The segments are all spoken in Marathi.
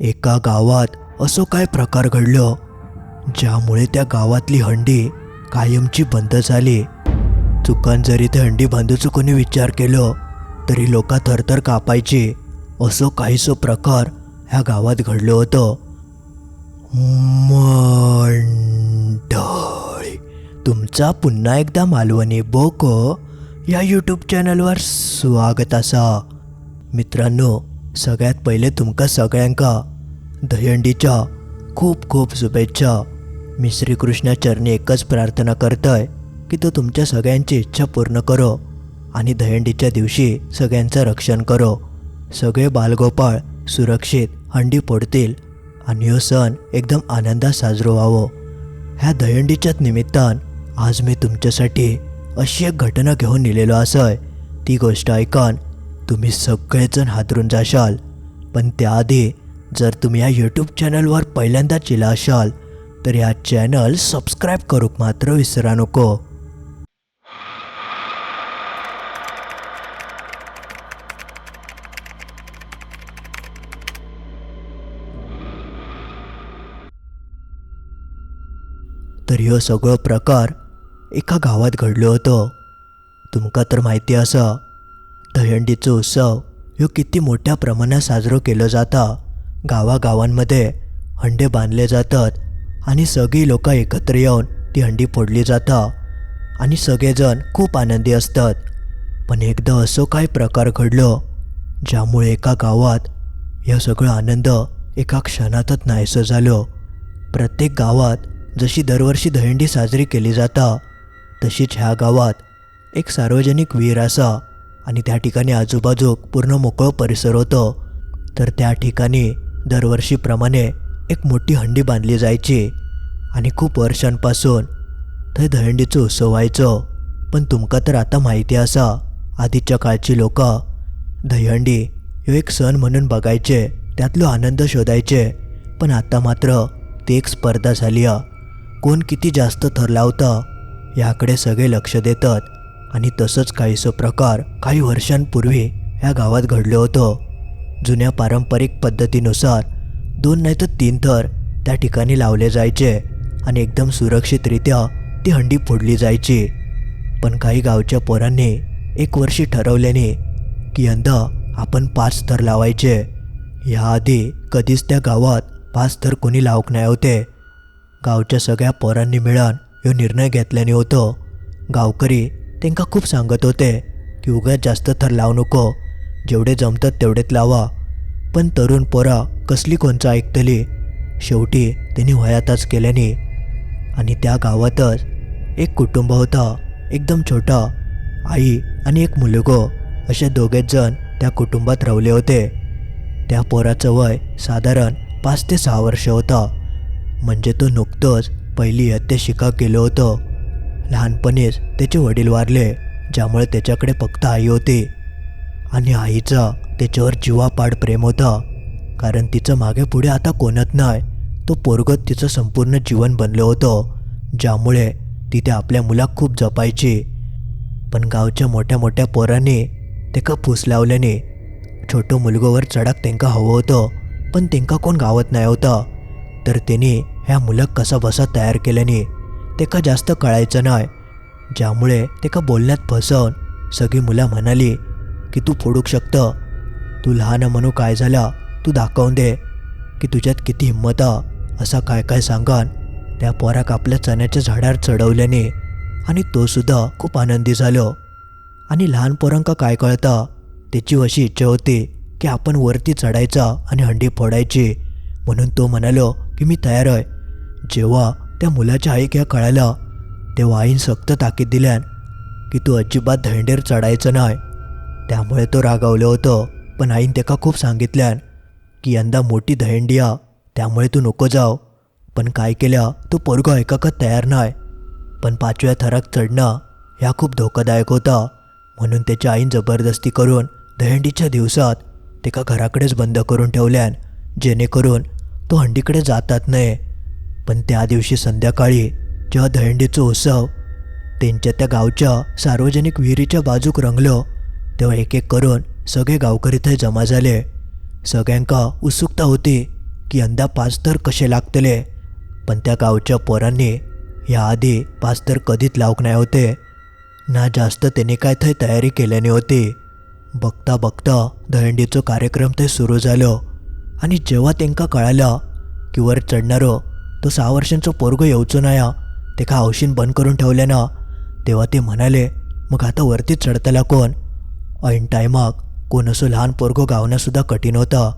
एका गावात असो काय प्रकार घडलो ज्यामुळे त्या गावातली हंडी कायमची बंद झाली. चुकान जरी ते हंडी बांधूचो कोणी विचार केलो तरी लोका थरथर कापायची असो काहीसो प्रकार ह्या गावात घडलो होतो. मंडळी तुमचा पुन्हा एकदा मालवणी बोको या यूट्यूब चॅनलवर स्वागत असा. मित्रांनो सगळ्यात पहिले तुमका सगळ्यांका दहीहंडीच्या खूप खूप शुभेच्छा. मी श्रीकृष्णा चरणी एकच प्रार्थना करतोय की तो तुमच्या सगळ्यांची इच्छा पूर्ण करो आणि दहीहंडीच्या दिवशी सगळ्यांचं रक्षण करो. सगळे बालगोपाळ सुरक्षित हंडी फोडतील आणि हो सण एकदम आनंदात साजरो व्हावो. ह्या दहीहंडीच्याच निमित्तान आज मी तुमच्यासाठी अशी एक घटना घेऊन नेलेलो असय. ती गोष्ट ऐकून तुम्ही सगळेजण हादरून जाशाल. पण त्याआधी जर तुम्ही या यूट्यूब चॅनलवर पहिल्यांदाच येला असाल तर ह्या चॅनल सबस्क्राईब करूक मात्र विसरा नको. तर ह्यो सगळो प्रकार एका गावात घडलो होतो. तुमका तर माहिती असा दहीहंडीचो उत्सव ह्यो किती मोठ्या प्रमाणात साजरो केलो जाता. गावागावांमध्ये हंडे बांधले जातात आणि सगळी लोक एकत्र येऊन ती हंडी फोडली जाता आणि सगळेजण खूप आनंदी असतात. पण एकदा असो काही प्रकार घडलो ज्यामुळे एका गावात या सगळं आनंद एका क्षणातच नाहीसं झालो. प्रत्येक गावात जशी दरवर्षी दहीहंडी साजरी केली जाता तशीच ह्या गावात एक सार्वजनिक विहीर असा आणि त्या ठिकाणी आजूबाजूक पूर्ण मोकळं परिसर होतं. तर त्या ठिकाणी दरवर्षीप्रमाणे एक मोठी हंडी बांधली जायची. आणि खूप वर्षांपासून थंय दहीहंडीचो उत्सव व्हायचं. पण तुमका तर आता माहिती असा आधीच्या काळची लोक दहीहंडी ह्यो एक सण म्हणून बघायचे त्यातलो आनंद शोधायचे. पण आता मात्र ती एक स्पर्धा झाली कोण किती जास्त थर लावतं याकडे सगळे लक्ष देतात. आणि तसंच काहीसं प्रकार काही वर्षांपूर्वी ह्या गावात घडलं होतं. जुन्या पारंपरिक पद्धतीनुसार दोन नाही तर तीन थर त्या ठिकाणी लावले जायचे आणि एकदम सुरक्षितरित्या ती हंडी फोडली जायची. पण काही गावच्या पोरांनी एक वर्षी ठरवल्याने की यंदा आपण पाच थर लावायचे. याआधी कधीच त्या गावात पाच थर कोणी लावक नाही होते. गावच्या सगळ्या पोरांनी मिळून ह्यो निर्णय घेतल्याने होतो. गावकरी तेंका खूप सांगत होते की उगाच जास्त थर लावू नको जेवढे जमतात तेवढेच लावा. पण तरुण पोरा कसली कोणचं ऐकतली? शेवटी त्यांनी वयातच केल्याने. आणि त्या गावातच एक कुटुंब होता एकदम छोटा. आई आणि एक मुलगो असे दोघेच जण त्या कुटुंबात रवले होते. त्या पोराचं वय साधारण पाच ते सहा वर्ष होता. म्हणजे तो नुकतंच पहिली इयत्ते शिका गेलो होतो. लहानपणीच त्याचे वडील वारले ज्यामुळे त्याच्याकडे फक्त आई होती. आणि आईचा त्याच्यावर जीवापाड प्रेम होता कारण तिचं मागे पुढे आता कोणत नाही. तो पोरगत तिचं संपूर्ण जीवन बनलं होतं ज्यामुळे तिथे आपल्या मुलाक खूप जपायची. पण गावच्या मोठ्या मोठ्या पोरांनी तेका फुस लावल्याने छोटो मुलगोवर चढाक तेंका हवं होतं पण तेंका कोण गावत नाही होता. तर त्यांनी ह्या मुलाक कसा बसा तयार केल्याने तेका जास्त कळायचं नाही ज्यामुळे तेका बोलण्यात फसवून सगळी मुलं म्हणाली की तू फोडूक शकतं. तू लहान म्हणू काय झाला? तू दाखवून दे. की तुझ्यात किती हिंमत हा असा काय काय सांगान त्या पोराक आपल्या चण्याच्या झाडावर चढवल्याने. आणि तो सुद्धा खूप आनंदी झालो. आणि लहान पोरांका काय कळतं? त्याची अशी इच्छा होती की आपण वरती चढायचा आणि हंडी फोडायची. म्हणून तो म्हणालो की मी तयार आहे. जेव्हा त्या मुलाच्या आईक ह्या कळालं. तेव्हा आईन सक्त ताकीद दिल्यान की तू अजिबात दहिंडीर चढायचं नाही. त्यामुळे तो रागावलं होतं. पण आईन त्याका खूप सांगितल्यान की यंदा मोठी दहंडी हा त्यामुळे तू नको जाव. पण काय केल्या तो पोरगो ऐकाकच तयार नाही. पण पाचव्या थराक चढणं ह्या खूप धोकादायक होता. म्हणून त्याच्या आईन जबरदस्ती करून दहंडीच्या दिवसात तेका घराकडेच बंद करून ठेवल्यान जेणेकरून तो हंडीकडे जातात नाही पण त्या दिवशी संध्याकाळी जेव्हा दहंडीचा उत्सव त्यांच्या त्या गावच्या सार्वजनिक विहिरीच्या बाजूक रंगलो तेव्हा एक एक करून सगळे गावकरी थंय जमा झाले. सगळ्यांका उत्सुकता होती की यंदा पाच तर कसे लागतले पण त्या गावच्या पोरांनी याआधी पाच तर कधीच लावक नाही होते. ना जास्त त्यांनी काय थंय तयारी केल्याने होती. बघता बघता दहंडीचो कार्यक्रम थंय सुरू झालो आणि जेव्हा तेंका कळालं की वर चढणारो तो सहा वर्षांचो पोरगो येवचो ते तेका हौशीन बंद करून ठेवले ना? तेव्हा ते म्हणाले मग आता वरती चढतला कोण? ऐन टायमाक कोण असं लहान पोरगो गावणंसुद्धा कठीण होतं.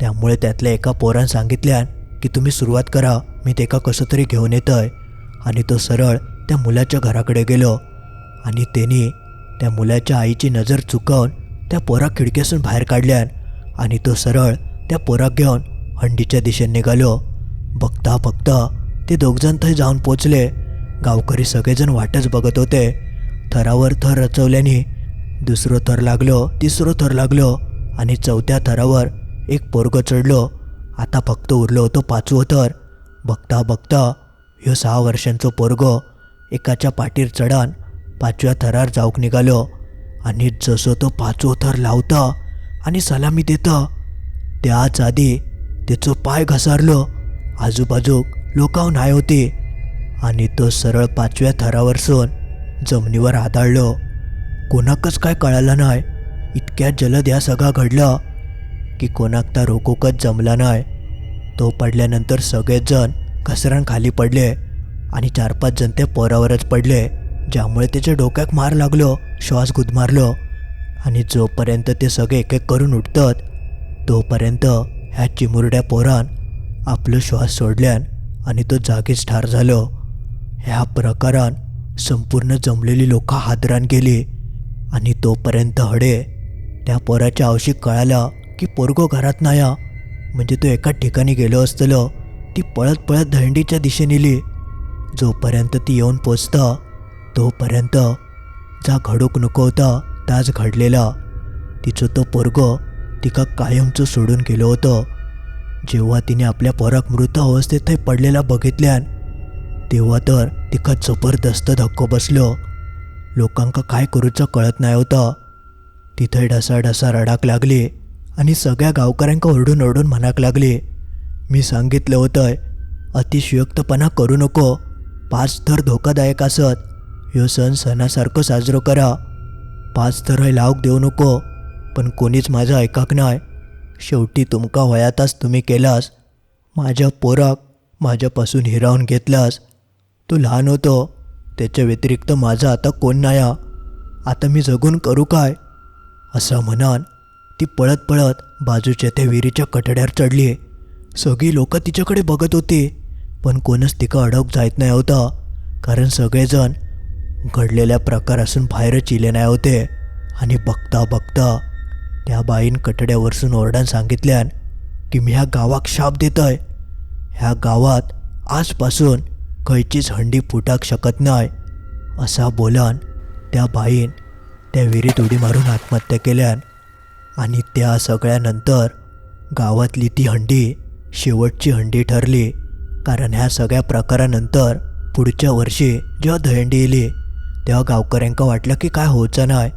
त्यामुळे त्यातल्या एका पोरानं सांगितल्यान की तुम्ही सुरुवात करा मी तेका कसं तरी घेऊन येतोय. आणि तो सरळ त्या मुलाच्या घराकडे गेलो. आणि त्यांनी त्या मुलाच्या आईची नजर चुकवून त्या पोरा खिडकीसून बाहेर काढल्यान आणि तो सरळ त्या पोराक घेऊन हंडीच्या दिशेने निघालो. बघता बघता ते दोघजण थंय जाऊन पोचले. गावकरी सगळेजण वाटच बघत होते. थरावर थर रचवल्याने दुसरो थर लागलो तिसरो थर लागलो आणि चौथ्या थरावर एक पोरगं चढलो. आता फक्त उरलो होतो पाचवं थर. बघता बघता ह्यो सहा वर्षांचं पोरगो एकाच्या पाठीर चढान पाचव्या थरार जाऊक निघालो. आणि जसो तो पाचवं थर लावता आणि सलामी देता त्याच आधी त्याचं पाय घसारलो. आजूबाजूक लोकाहून नाही होती. आणि तो सरळ पाचव्या थरावरसून जमिनीवर आदळलो. कोणाकच काय कळालं नाही. इतक्या जलद या सगळा घडला की कोणाक तर रोकोकच जमला नाही. तो पडल्यानंतर सगळेजण घसरण खाली पडले आणि चार पाच जण ते पोरावरच पडले ज्यामुळे त्याच्या डोक्यात मार लागलो श्वास गुदमारलो आणि जोपर्यंत ते सगळे एक एक करून उठतात तोपर्यंत ह्या चिमुरड्या पोरान आपलं श्वास सोडल्यान आणि तो जागीच ठार झालो. ह्या प्रकारान संपूर्ण जमलेली लोक हादरान गेली आणि तोपर्यंत हडे त्या पोराच्या आवशीक कळाला की पोरगो घरात नाही म्हणजे तो एका ठिकाणी गेलो असतलो. ती पळत पळत धंडीच्या दिशेने नेली जोपर्यंत ती येऊन पोचता तोपर्यंत जा घडूक नको होता ताच घडलेला. तिचं तो पोरगो तिका कायमचं सोडून गेलो होतं. जेव्हा तिने आपल्या पोराक मृत अवस्थेत थंय पडलेला बघितल्यान तेव्हा तर तिका जबरदस्त धक्को बसलो. लोकांका काय करूचं कळत नाही होतं. तिथं ढसा ढसा रडाक लागली आणि सगळ्या गावकऱ्यांका ओरडून ओरडून म्हणाक लागली मी सांगितलं होतं अतिशयोक्तपणा करू नको. पाच थर धोकादायक असत. ह्यो सण सणासारखं साजरो करा. पाच थर लावक देऊ नको. पण कोणीच माझं ऐकाक नाही. शेवटी तुमका वयाताच तुम्ही केलास. माझ्या पोराक माझ्यापासून हिरावून घेतलास. तू लहान होतो त्याच्या व्यतिरिक्त माझा आता कोण नाही आता मी जगून करू काय? असं म्हणान ती पळत पळत बाजूच्या त्या विहिरीच्या कठड्यावर चढली सगळी लोक तिच्याकडे बघत होती पण कोणच तिका अडक जायत नाही होता कारण सगळेजण घडलेल्या प्रकारासून बाहेरच इले नाही होते. आणि बघता बघता त्या बाईन कठड्यावरसून ओरडान सांगितल्यान की मी ह्या गावाक शाप देतय. ह्या गावात आजपासून खंयचीच हंडी फुटाक शकत नाय असा बोलान त्या बाईन त्या विहिरीत उडी मारून आत्महत्या केल्यान आणि त्या सगळ्यानंतर गावातली ती हंडी शेवटची हंडी ठरली. कारण ह्या सगळ्या प्रकारानंतर पुढच्या वर्षी जेव्हा दहंडी येली तेव्हा गावकऱ्यांका वाटलं की काय होचं नाही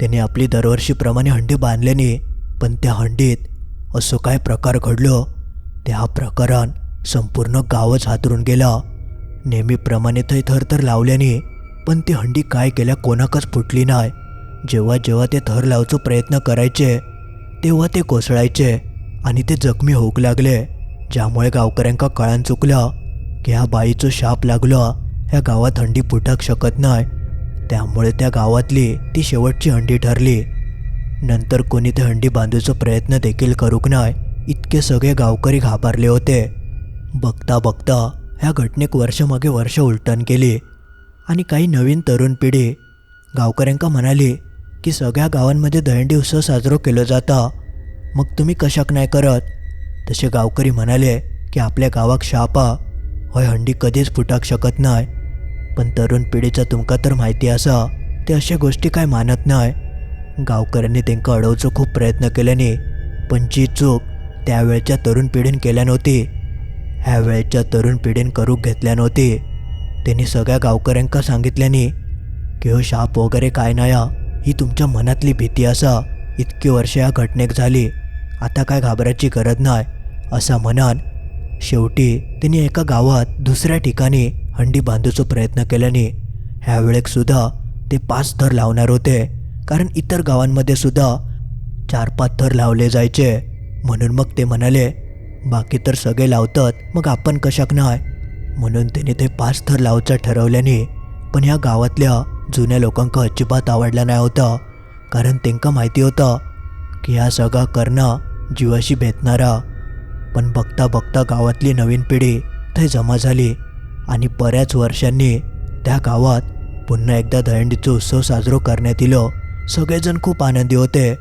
त्याने आपली दरवर्षीप्रमाणे हंडी बांधल्याने पण त्या हंडीत असं काय प्रकार घडलो? त्या प्रकारान संपूर्ण गावच हातरून गेला. नेहमीप्रमाणे थंय थर तर लावल्याने पण ती हंडी काय केल्या कोणाकच फुटली नाही. जेव्हा जेव्हा ते थर लावचो प्रयत्न करायचे तेव्हा ते कोसळायचे आणि ते जखमी होऊक लागले. ज्यामुळे गावकऱ्यांका कळान चुकलं की ह्या बाईचो शाप लागलो. ह्या गावात हंडी फुटाक शकत नाही. त्यामुळे त्या गावातली ती शेवटची हंडी ठरली. नंतर कोणी ते हंडी बांधूचा प्रयत्न देखील करूक नाही इतके सगळे गावकरी घाबरले होते. बघता बघता ह्या घटनेक वर्षमागे वर्ष उलटण केली. आणि काही नवीन तरुण पिढी गावकऱ्यांका म्हणाली की सगळ्या गावांमध्ये दहंडी उत्सव साजरो केलो जाता. मग तुम्ही कशाक नाही करत? तसे गावकरी म्हणाले की आपल्या गावाक शापा. होय हंडी कधीच फुटाक शकत नाही पण तरुण पिढीचा तुमका तर माहिती असा ते अशा गोष्टी काय मानत नाही गावकऱ्यांनी त्यांका अडवचो खूप प्रयत्न केल्याने पण जी चूक त्यावेळच्या तरुण पिढीन केल्या नव्हती ह्या वेळच्या तरुण पिढीन करूक घेतल्या नव्हती. त्यांनी सगळ्या गावकऱ्यांका सांगितल्यानी की हो शाप वगैरे काय नाया ही तुमच्या मनातली भीती असा इतकी वर्ष या घटनेक झाली आता काय घाबरायची गरज नाही असा म्हणान शेवटी त्यांनी एका गावात दुसऱ्या ठिकाणी हंडी बांधूचा प्रयत्न केल्याने ह्यावेळेकसुद्धा सुद्धा ते पाच थर लावणार होते. कारण इतर गावांमध्ये सुद्धा चार पाच थर लावले जायचे. म्हणून मग ते म्हणाले बाकी तर सगळे लावतात मग आपण कशाक नाही म्हणून त्याने ते पाच थर लावचं ठरवल्याने पण ह्या गावातल्या जुन्या लोकांका अजिबात आवडला नाही होता. कारण त्यांका माहिती होतं की ह्या सगळा करणं जीवाशी भेटणारा पण बघता बघता गावातली नवीन पिढी थंय जमा झाली. आणि बऱ्याच वर्षांनी त्या गावात पुन्हा एकदा दहंडीचा उत्सव साजरो करण्यात येलो. सगळेजण खूप आनंदी होते.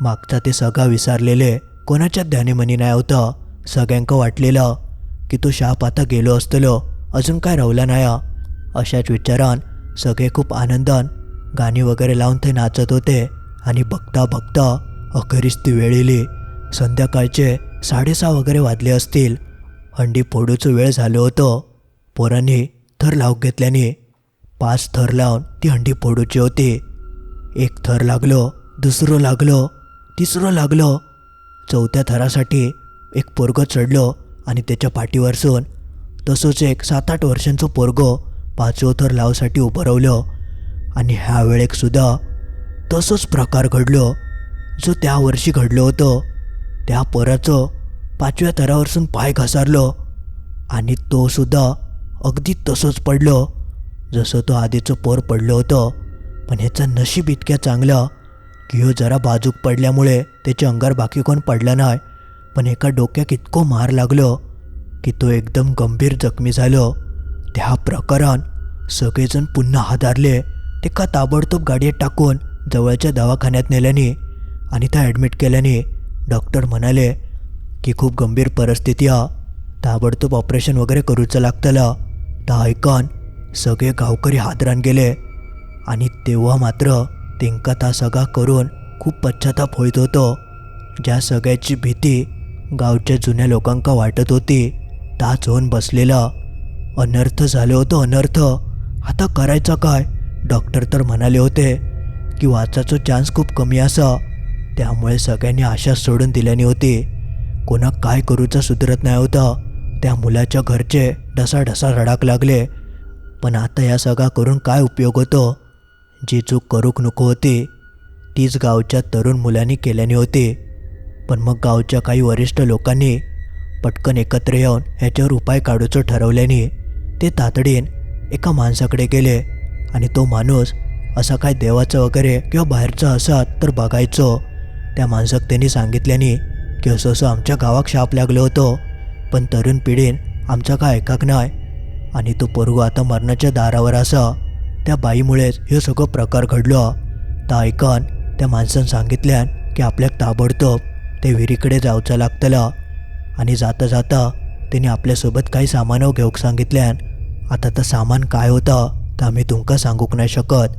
मागचा ते सगळा विसरलेले कोणाच्या ध्यानीमनी नाही होतं. सगळ्यांका वाटलेलं की तो शाप आता गेलो असतलो. अजून काय रावला नाही. अशाच विचारान सगळे खूप आनंदान गाणी वगैरे लावून ते नाचत होते. आणि बघता बघता अखेरीस ती वेळ येली संध्याकाळचे साडेसहा वगैरे वाजले असतील. हंडी फोडूचं वेळ झालं होतं. पोरांनी थर लावून घेतल्याने पाच थर लावून ती हंडी फोडूची होती. एक थर लागलो दुसरं लागलो तिसरं लागलो. चौथ्या थरासाठी एक पोरगं चढलो आणि त्याच्या पाठीवरसून तसंच एक सात आठ वर्षांचं पोरगं पाचवं थर लावसाठी उभं रावलं आणि ह्या वेळेकसुद्धा तसंच प्रकार घडलो जो त्या वर्षी घडलो होतो. त्या पोराचं पाचव्या थरावरसून पाय घसारलो आणि तोसुद्धा अगदी तसंच पडलो. जसं तो आधीचं पोर पडलं होतं पण ह्याचं नशीब इतक्या चांगलं. की ह्यो जरा बाजूक पडल्यामुळे त्याच्या अंगार बाकी कोण पडला नाही पण एका डोक्याक इतको मार लागलो की तो एकदम गंभीर जखमी झालो. त्या प्रकरण सगळेजण पुन्हा हादारले. ते का ताबडतोब गाडीत टाकून जवळच्या दवाखान्यात नेल्याने आणि त्या ॲडमिट केल्याने डॉक्टर म्हणाले की खूप गंभीर परिस्थिती हा ताबडतोब ऑपरेशन वगैरे करूचं लागतलं. ता ऐकन सगळे गावकरी हादरान गेले. आणि तेव्हा मात्र तेंका ता सगळा करून खूप पश्चाताप होत होतो. ज्या सगळ्याची भीती गावच्या जुन्या लोकांका वाटत होती ताच होऊन बसलेला. अनर्थ झालं होतं अनर्थ. आता करायचं काय? डॉक्टर तर म्हणाले होते की वाचाचो चान्स खूप कमी असा. त्यामुळे सगळ्यांनी आशा सोडून दिल्याने होती. कोणा काय करूचा सुधरत नाही होता. त्या मुलाच्या घरचे ढसाढसा रडाक लागले. पण आता या सगळा करून काय उपयोग होतो? जी चूक करूक नको होती तीच गावच्या तरुण मुलांनी केल्याने होती. पण मग गावच्या काही वरिष्ठ लोकांनी पटकन एकत्र येऊन ह्याच्यावर उपाय काढूचं ठरवल्याने ते तातडीन एका माणसाकडे गेले आणि तो माणूस असा काय देवाचं वगैरे किंवा बाहेरचा असा तर बघायचो. त्या माणसाक त्यांनी सांगितल्याने की असं असं आमच्या गावाक शाप लागलो होतो. पण तरुण पिढीन आमचा काय ऐकाक नाय. आणि तो पोरगो आता मरणाच्या दारावर असा त्या बाईमुळेच हे सगळं प्रकार घडलो. तर ऐकन त्या माणसानं सांगितल्यान की आपल्याक ताबडतोब ते विहिरीकडे जावचं लागतलं. आणि जाता जाता त्याने आपल्यासोबत काही सामानव घेऊक सांगितल्यान आता तर सामान काय होतं तर आम्ही तुमका सांगूक नाही शकत.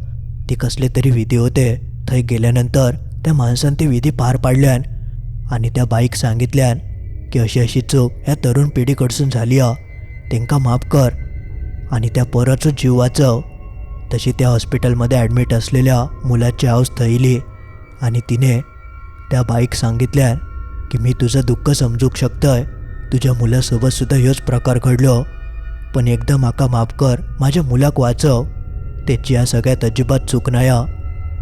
ती कसले तरी विधी होते. थंय गेल्यानंतर त्या माणसानं ती विधी पार पाडल्यान आणि त्या बाईक सांगितल्यान की अशी अशी चूक ह्या तरुण पिढीकडसून झाली हा तेंका माफ कर. आणि त्या परतच जीव वाचव. तशी त्या हॉस्पिटलमध्ये ॲडमिट असलेल्या मुलाची आऊस थैली आणि तिने त्या बाईक सांगितल्यान की मी तुझं दुःख समजूक शकतंय. तुझ्या मुलासोबत सुद्धा ह्योच प्रकार घडलो. पण एकदा माका माफ कर. माझ्या मुलाक वाचव. त्याची या सगळ्यात अजिबात चूक नाही हा.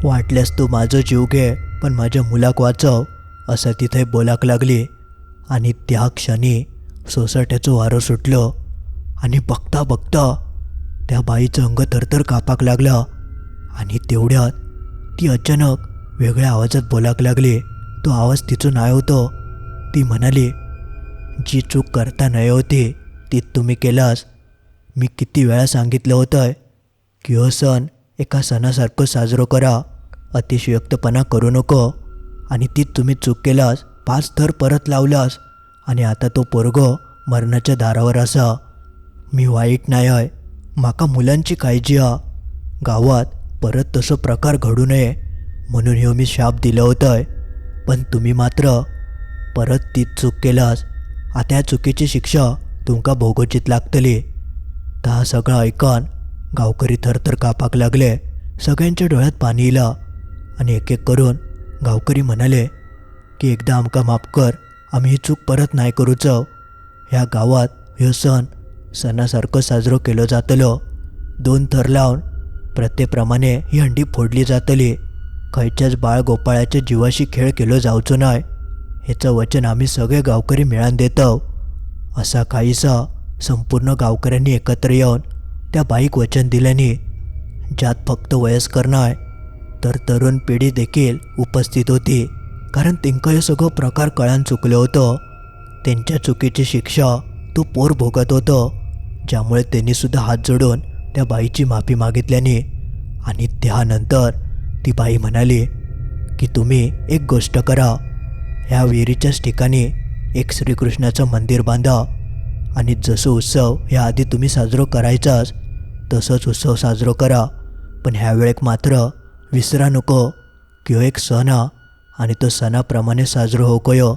वाटल्यास तू माझं जीव घे पण माझ्या मुलाक वाचव असं तिथे बोलाक लागली. आणि त्या क्षणी सोसाट्याचं वारं सुटलं आणि बघता बघता त्या बाईचं अंग थरथर कापाक लागलं आणि तेवढ्यात ती अचानक वेगळ्या आवाजात बोलाक लागली. तो आवाज तिचं नाही होतो. ती म्हणाली जी चूक करता नाही होती ती तुम्ही केलास. मी किती वेळा सांगितलं होतं की हो सण एका सणासारखं साजरं करा. अतिशयोक्तपणा करू नको आणि ती तुम्ही चूक केलास पाच थर परत लावलास आणि आता तो पोरगो मरणाच्या दारावर असा. मी वाईट नाही आहे. माका मुलांची काळजी हा. गावात परत तसं प्रकार घडू नये म्हणून ह्यो मी शाप दिलं होतं पण तुम्ही मात्र परत तीच चूक केलास. आता या चुकीची शिक्षा तुमका भोगोचीत लागतली. तर सगळं ऐकान गावकरी थरथर कापाक लागले. सगळ्यांच्या डोळ्यात पाणी इला आणि एक एक करून गावकरी म्हणाले की एकदा आमका माफ कर आम्ही ही चूक परत नाही करूच ह्या गावात ह्यो सण सणासारखं साजरो केलो जातलो. दोन थर लावून प्रत्येप्रमाणे ही हंडी फोडली जातली. खंयच्याच बाळ गोपाळाच्या जीवाशी खेळ केलो जावचो नाय हेचं वचन आम्ही सगळे गावकरी मिळान देतव. असा काहीसा संपूर्ण गावकऱ्यांनी एकत्र येऊन त्या बाईक वचन दिल्याने ज्यात फक्त वयस्कर नाय तर तरुण पिढी देखील उपस्थित होती. कारण तेंका हे सगळं प्रकार कळान चुकलं होतं. त्यांच्या चुकीची शिक्षा तो पोर भोगत होतो. ज्यामुळे त्यांनीसुद्धा हात जोडून त्या बाईची माफी मागितल्याने. आणि त्यानंतर ती बाई म्हणाली की तुम्ही एक गोष्ट करा. ह्या विहिरीच्याच ठिकाणी एक श्रीकृष्णाचं मंदिर बांधा. आणि जसं उत्सव ह्या आधी तुम्ही साजरो करायचाच तसंच उत्सव साजरो करा. पण ह्या वेळेक मात्र विसरा नको. की एक सण हा आणि तो सणाप्रमाणे साजरो होकोयो.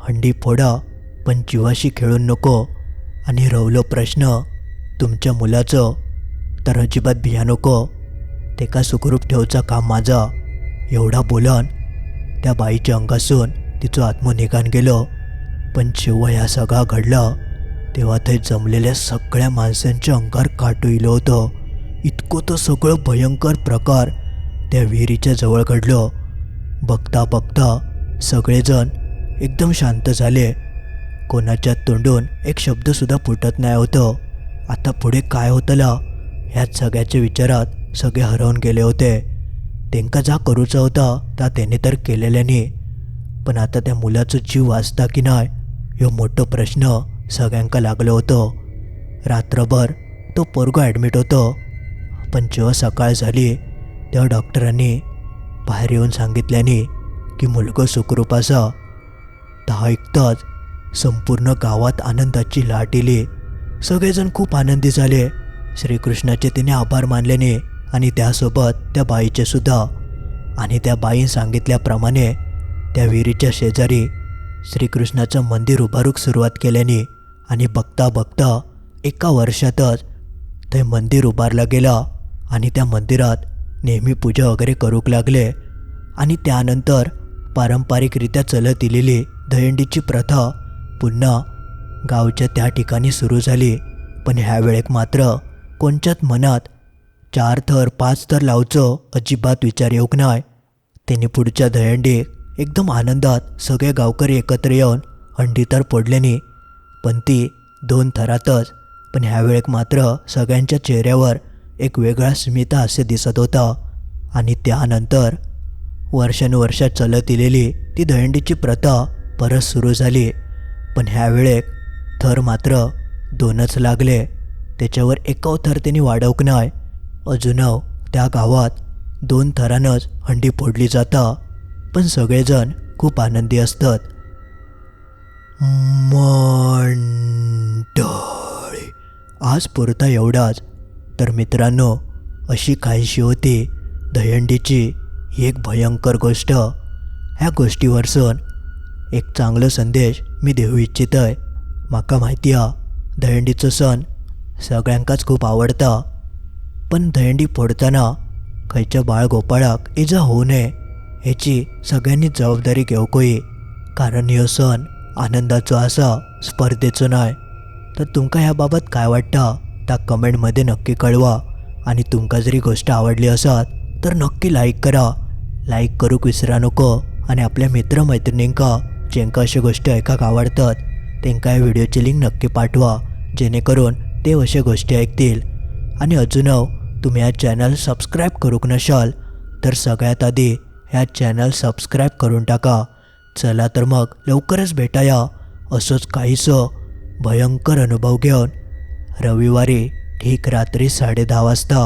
हंडी फोडा पण जीवाशी खेळून नको. आणि रवलो प्रश्न तुमच्या मुलाचं? तर अजिबात भिया नको. तेका सुखरूप ठेवचा काम माझा. एवढा बोलन त्या बाईच्या अंगासून तिचं आत्मनिघान गेलं. पण जेव्हा ह्या सगळा घडला तेव्हा ते जमलेल्या सगळ्या माणसांच्या अंगार काटू इलं होतं. इतकं तो सगळं भयंकर प्रकार त्या विहिरीच्या जवळ घडलं. बघता बघता सगळेजण एकदम शांत झाले. कोणाच्या तोंडून एक शब्दसुद्धा फुटत नाही होतं. आता पुढे काय होतला? ह्याच सगळ्याच्या विचारात सगळे हरवून गेले होते. त्यांका जा करूचा होता ता त्याने तर केलेल्याने पण आता त्या मुलाचं जीव वाचता की नाही ह्यो मोठं प्रश्न सगळ्यांका लागलो होतो. रात्रभर तो पोरगो ॲडमिट होतो. पण जेव्हा सकाळ झाली तेव्हा डॉक्टरांनी बाहेर येऊन सांगितल्याने की मुलगो सुखरूप असा ता ऐकताच संपूर्ण गावात आनंदाची लाट इली सगळेजण खूप आनंदी झाले. श्रीकृष्णाचे तिने आभार मानल्याने आणि त्यासोबत त्या बाईचे सुद्धा. आणि त्या बाईन सांगितल्याप्रमाणे त्या विहिरीच्या शेजारी श्रीकृष्णाचं मंदिर उभारूक सुरुवात केल्याने आणि बघता बघता एका वर्षातच ते मंदिर उभारलं गेलं आणि त्या मंदिरात नेहमी पूजा वगैरे करूक लागले आणि त्यानंतर पारंपरिकरित्या चलत दिलेली दहंडीची प्रथा पुन्हा गावच्या त्या ठिकाणी सुरू झाली. पण ह्या वेळेक मात्र कोणच्याच मनात चार थर पाच थर लावचो अजिबात विचार येऊक नाय. त्यांनी पुढच्या दहीहंडीक एकदम आनंदात सगळे गावकरी एकत्र येऊन हंडी तर फोडल्याने पण ती दोन थरातच. पण ह्या वेळेक मात्र सगळ्यांच्या चेहऱ्यावर एक वेगळा स्मिता असे दिसत होता आणि त्यानंतर वर्षानुवर्ष चलत इलेली ती दहंडीची प्रथा परत सुरू झाली. पण ह्या वेळेक थर मात्र दोनच लागले. त्याच्यावर एकाव थर त्यांनी वाढवक नाय. अजूनव त्या गावात दोन थरानंच हंडी फोडली जाता. पण सगळेजण खूप आनंदी असतात. मंडळी आज पुरता एवढाच तर मित्रांनो अशी काहीशी होती. दहंडीची ही एक भयंकर गोष्ट. ह्या गोष्टीवरसून एक चांगलो संदेश मी देऊ इच्छितय. म्हाका माहिती हा दहंडीचो सण सगळ्यांकाच खूप आवडता. पण दहंडी फोडतना खंयच्या बाळगोपाळाक इजा होऊ नये हेची सगळ्यांनी जबाबदारी घेवकूय कारण ह्यो सण आनंदाचो आसा स्पर्धेचो नाय. तर तुमकां ह्या बाबत काय वाटतं? त्या कमेंटमध्ये नक्की कळवा. आणि तुमकां जरी गोष्ट आवडली असत तर नक्की लाईक करा. लाईक करूक विसरा नको. आणि आपल्या मित्रमैत्रिणींका जेंका अशा गोष्टी ऐकाक आवडतात तेंका या व्हिडिओची लिंक नक्की पाठवा. जेणेकरून ते अशा गोष्टी ऐकतील. आणि अजूनव तुम्ही हा चॅनल सबस्क्राईब करूक नशाल तर सगळ्यात आधी ह्या चॅनल सबस्क्राईब करून टाका. चला तर मग लवकरच भेटाया. असंच काहीसं भयंकर अनुभव घेऊन रविवारी ठीक रात्री साडे दहा वाजता